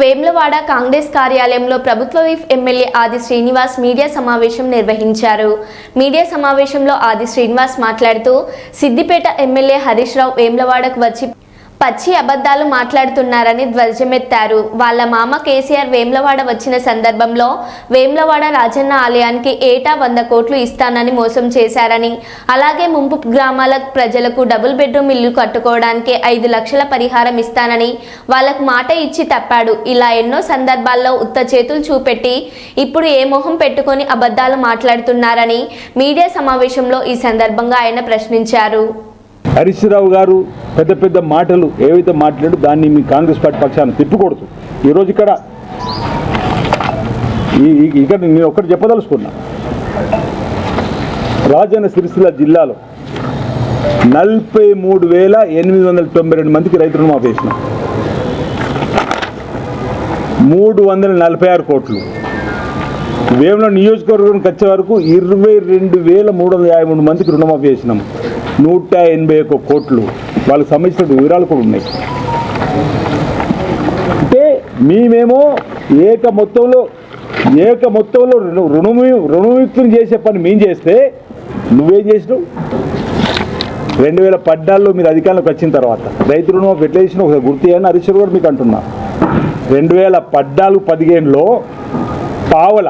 వేమ్లవాడ కాంగ్రెస్ కార్యాలయంలో ప్రభుత్వ విఫ్ ఎమ్మెల్యే ఆది శ్రీనివాస్ మీడియా సమావేశం నిర్వహించారు. మీడియా సమావేశంలో ఆది శ్రీనివాస్ మాట్లాడుతూ సిద్దిపేట ఎమ్మెల్యే హరీష్ రావు వేమ్లవాడకు వచ్చి పచ్చి అబద్ధాలు మాట్లాడుతున్నారని ధ్వజమెత్తారు. వాళ్ళ మామ కేసీఆర్ వేమ్లవాడ వచ్చిన సందర్భంలో వేమ్లవాడ రాజన్న ఆలయానికి ఏటా వంద కోట్లు ఇస్తానని మోసం చేశారని అలాగే ముంపు గ్రామాల ప్రజలకు డబుల్ బెడ్రూమ్ ఇల్లు కట్టుకోవడానికి ఐదు లక్షల పరిహారం ఇస్తానని వాళ్ళకు మాట ఇచ్చి తప్పాడు. ఇలా ఎన్నో సందర్భాల్లో ఉత్త చేతులు చూపెట్టి ఇప్పుడు ఏ మొహం పెట్టుకొని అబద్ధాలు మాట్లాడుతున్నారని మీడియా సమావేశంలో ఈ సందర్భంగా ఆయన ప్రశ్నించారు. హరీశ్రావు గారు పెద్ద పెద్ద మాటలు ఏవైతే మాట్లాడో దాన్ని మీ కాంగ్రెస్ పార్టీ పక్షాన్ని తిప్పకూడదు. ఈరోజు ఇక్కడ ఈ- ఈ- ఇక్కడ నేను ఒక్కటి చెప్పదలుచుకున్నా. రాజన్న సిరిసిల్ల జిల్లాలో నలభై మూడు వేల ఎనిమిది వందల తొంభై రెండు మందికి రైతు రుణమాఫీ వేసినాం మూడు వందల నలభై ఆరు కోట్లు. వేమలో నియోజకవర్గానికి వచ్చే వరకు ఇరవై రెండు వేల మూడు వందల యాభై మూడు మందికి రుణమాఫీ చేసినాం. నూట ఎనభై ఒక్క కోట్లు. వాళ్ళకి సంబంధించిన వివరాలు కూడా ఉన్నాయి. అంటే మేమేమో ఏక మొత్తంలో ఏక మొత్తంలో రుణము రుణవిక్తులు చేసే పని మేము చేస్తే నువ్వేం చేసినావు? రెండు వేల పద్నాలుగులో మీరు అధికారంలోకి వచ్చిన తర్వాత రైతు రుణమాఫీ ఎట్లా చేసినా ఒకసారి గుర్తు చేయని హరీశ్వర్ కూడా మీకు అంటున్నా. రెండు వేల పద్నాలుగు పదిహేనులో పావల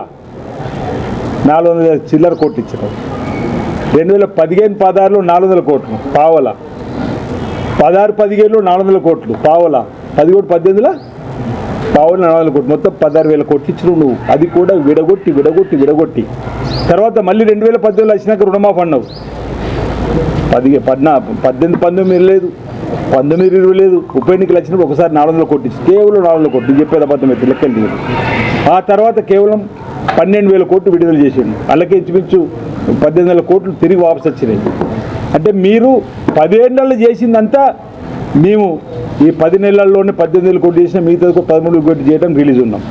నాలుగు వందల చిల్లర కోట్లు ఇచ్చారు రెండు వేల పదిహేను పదహారులో నాలుగు వందల కోట్లు పావల. పదహారు పదిహేనులో నాలుగు వందల కోట్లు పావల. పదిహేడు పద్దెనిమిదిలో పావులు నాలుగు వందల కోట్లు. మొత్తం పదహారు వేల కోట్లు ఇచ్చినావు నువ్వు. అది కూడా విడగొట్టి విడగొట్టి విడగొట్టి. తర్వాత మళ్ళీ రెండు వేల పద్దెనిమిదిలో వచ్చినాక రుణమాఫ్ అన్నావు. పదిహే పద్నా పద్దెనిమిది పంతొమ్మిది లేదు. పంతొమ్మిది ఇరవై లేదు. ఉప ఎన్నికలు వచ్చినప్పుడు ఒకసారి నాలుగు వందల కోట్లు కేవలం నాలుగు వందల కోట్లు. నేను చెప్పేది అబద్ధం లెక్కలు ఆ తర్వాత కేవలం పన్నెండు వేల కోట్లు విడుదల చేసిండు. అలాగే ఇంచుమించు పద్దెనిమిది వేల కోట్లు తిరిగి వాపసు వచ్చినాయి. అంటే మీరు పదిహేను చేసిందంతా మేము ఈ పది నెలల్లోనే పద్దెనిమిది వేల కోట్లు చేసిన మిగతా పదమూడు కోట్లు చేయడం రిలీజ్ ఉన్నాం.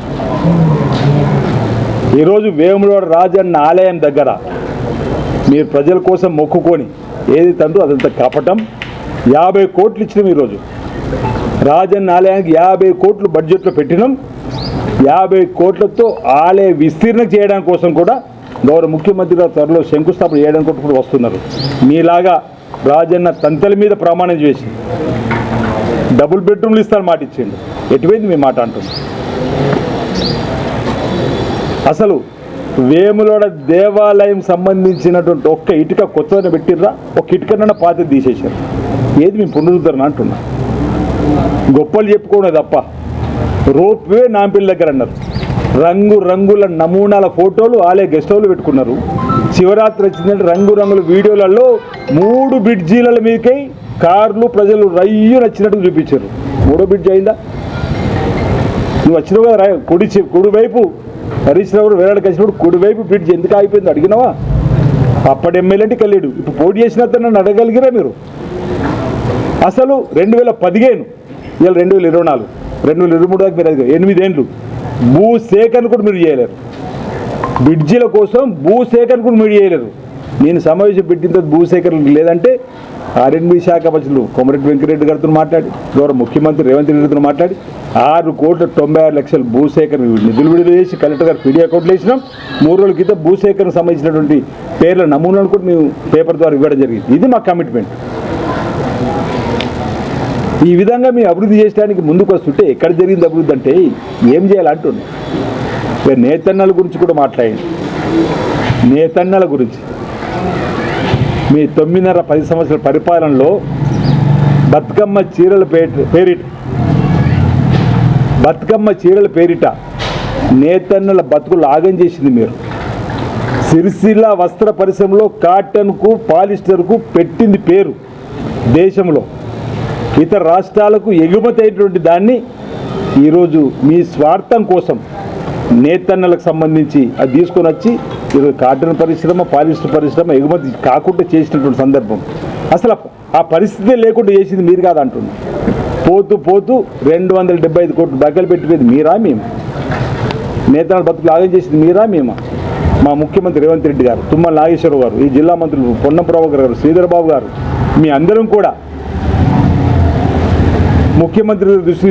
ఈరోజు వేములవాడ రాజన్న ఆలయం దగ్గర మీరు ప్రజల కోసం మొక్కుకొని ఏది తండ్రో అదంతా కపటం. యాభై కోట్లు ఇచ్చినాం ఈరోజు. రాజన్న ఆలయానికి యాభై కోట్లు బడ్జెట్లో పెట్టినాం. యాభై కోట్లతో ఆలయ విస్తీర్ణ చేయడానికి కోసం కూడా గౌరవ ముఖ్యమంత్రి గారు త్వరలో శంకుస్థాపన చేయడానికి కోసం కూడా వస్తున్నారు. మీలాగా రాజన్న తంతెల మీద ప్రమాణం చేసి డబుల్ బెడ్రూమ్లు ఇస్తాను మాట ఇచ్చిండు. ఎటువైంది మీ మాట అంటున్నాం? అసలు వేములోడ దేవాలయం సంబంధించినటువంటి ఒక్క ఇటుక కొత్తదని పెట్టిర్రా? ఒక ఇటుకనన్న పాత తీసేశారు. ఏది మేము పునరుద్ధరణ అంటున్నా? గొప్పలు చెప్పుకోవడం తప్ప. రోప్ వే నాంపిల్ దగ్గర అన్నారు. రంగు రంగుల నమూనాల ఫోటోలు ఆలయ గెస్ట్ హౌస్లో పెట్టుకున్నారు. శివరాత్రి వచ్చిందంటే రంగు రంగుల వీడియోలలో మూడు బ్రిడ్జీల మీదకై కార్లు ప్రజలు రయ్యు నచ్చినట్టు చూపించారు. మూడో బ్రిడ్జ్ అయిందా? నువ్వు వచ్చినావు కదా కుడి కుడివైపు హరీష్ రావు వేలాడికి వచ్చినప్పుడు కుడివైపు బ్రిడ్జ్ ఎందుకు ఆగిపోయింది అడిగినావా? అప్పటి ఎమ్మెల్యే అంటే కలిడు ఇప్పుడు పోటీ చేసిన అతను నన్ను అడగలిగిరా మీరు? అసలు రెండు వేల పదిహేను ఇవాళ రెండు వేల ఇరవై నాలుగు. రెండు వేల ఇరవై మూడు దాకా మీరు ఎనిమిదేండ్లు. భూ సేకరణ కూడా మీరు చేయలేరు. బ్రిడ్జిల కోసం భూ సేకరణ కూడా మీరు చేయలేరు. నేను సమావేశం పెట్టిన తర్వాత భూసేకరణ లేదంటే ఆర్ఎన్బి శాఖ మంత్రులు కొమరెడ్డి వెంకరెడ్డి గారితో మాట్లాడి గౌరవ ముఖ్యమంత్రి రేవంత్ రెడ్డి గారితో మాట్లాడి ఆరు కోట్ల తొంభై ఆరు లక్షల భూసేకరణ నిధులు విడుదల చేసి కలెక్టర్ గారు పీడీ అకౌంట్లు వేసినాం. మూడు రోజుల క్రితం భూసేకరణ సంబంధించినటువంటి పేర్ల నమూనాలు కూడా మేము పేపర్ ద్వారా ఇవ్వడం జరిగింది. ఇది మా కమిట్మెంట్. ఈ విధంగా మేము అభివృద్ధి చేయడానికి ముందుకు వస్తుంటే ఎక్కడ జరిగింది అభివృద్ధి అంటే ఏం చేయాలంటున్నా ఇక నేతన్నల గురించి కూడా మాట్లాడండి. నేతన్నల గురించి. మీ తొమ్మిదిన్నర పది సంవత్సరాల పరిపాలనలో బతుకమ్మ చీరల పేరిట. బతుకమ్మ చీరల పేరిట నేతన్నల బతుకులు లాగం చేసింది మీరు. సిరిసిల్ల వస్త్ర పరిశ్రమలో కాటన్కు పాలిస్టర్కు పెట్టింది పేరు దేశంలో. ఇతర రాష్ట్రాలకు ఎగుమతి అయినటువంటి దాన్ని ఈరోజు మీ స్వార్థం కోసం నేతన్నలకు సంబంధించి అది తీసుకొని వచ్చి ఈరోజు కాటన్ పరిశ్రమ పాలిస్టర్ పరిశ్రమ ఎగుమతి కాకుండా చేసినటువంటి సందర్భం. అసలు ఆ పరిస్థితి లేకుండా చేసింది మీరు కాదు పోతూ పోతూ రెండు వందల డెబ్బై ఐదు కోట్లు బగ్గలు పెట్టిపోయింది మీరా మేము? నేతల బతుకులు ఆగం చేసింది మీరా మేమా? మా ముఖ్యమంత్రి రేవంత్ రెడ్డి గారు తుమ్మల నాగేశ్వరరావు గారు ఈ జిల్లా మంత్రులు పొన్నం ప్రభాకర్ గారు శ్రీధర్ బాబు గారు మీ అందరం కూడా ముఖ్యమంత్రి దృష్టి